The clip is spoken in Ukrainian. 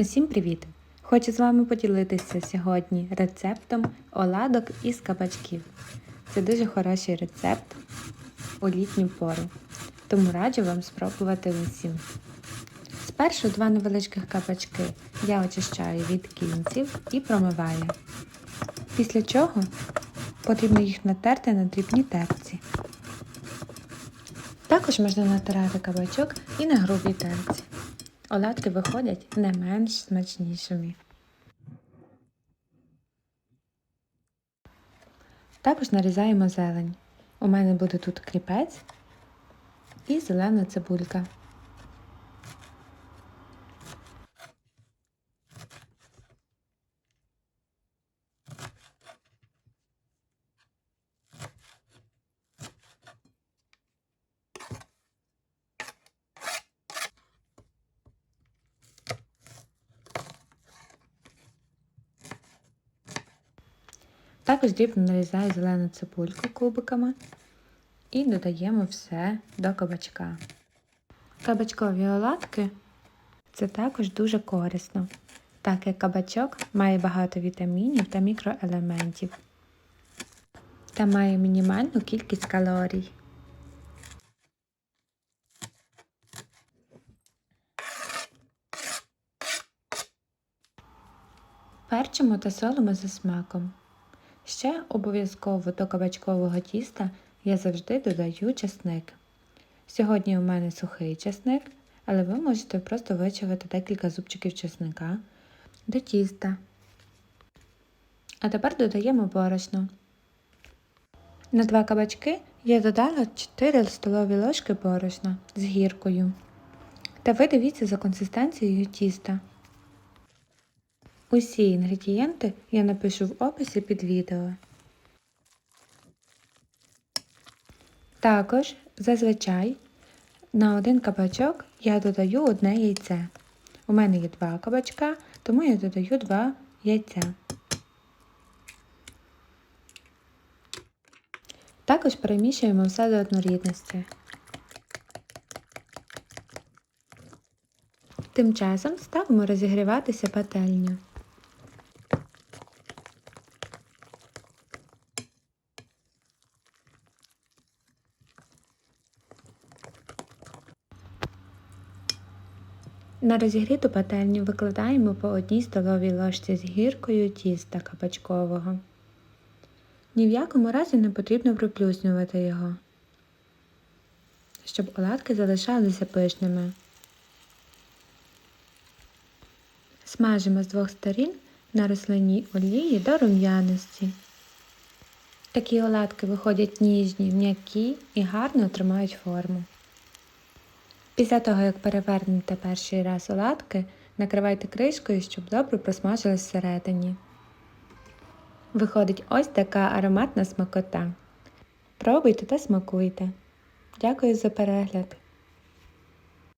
Усім привіт! Хочу з вами поділитися сьогодні рецептом оладок із кабачків. Це дуже хороший рецепт у літню пору, тому раджу вам спробувати усім. Спершу два невеличких кабачки я очищаю від кінців і промиваю. Після чого потрібно їх натерти на дрібній терці. Також можна натирати кабачок і на грубій терці. Оладки виходять не менш смачнішими. Також нарізаємо зелень. У мене буде тут кріпець і зелена цибулька. Також дрібно нарізаю зелену цибульку кубиками і додаємо все до кабачка. Кабачкові оладки це також дуже корисно, так як кабачок має багато вітамінів та мікроелементів та має мінімальну кількість калорій. Перчимо та солимо за смаком. Ще обов'язково до кабачкового тіста я завжди додаю чесник. Сьогодні у мене сухий чесник, але ви можете просто вичавити декілька зубчиків чесника до тіста. А тепер додаємо борошно. На два кабачки я додала 4 столові ложки борошна з гіркою. Та ви дивіться за консистенцією тіста. Усі інгредієнти я напишу в описі під відео. Також зазвичай на один кабачок я додаю одне яйце. У мене є два кабачка, тому я додаю два яйця. Також перемішуємо все до однорідності. Тим часом ставимо розігріватися пательню. На розігріту пательню викладаємо по одній столовій ложці з гіркою тіста кабачкового. Ні в якому разі не потрібно приплюснювати його, щоб оладки залишалися пишними. Смажимо з двох сторін на рослинній олії до рум'яності. Такі оладки виходять ніжні, м'які і гарно тримають форму. Після того, як перевернете перший раз оладки, накривайте кришкою, щоб добре просмажились всередині. Виходить ось така ароматна смакота. Пробуйте та смакуйте. Дякую за перегляд!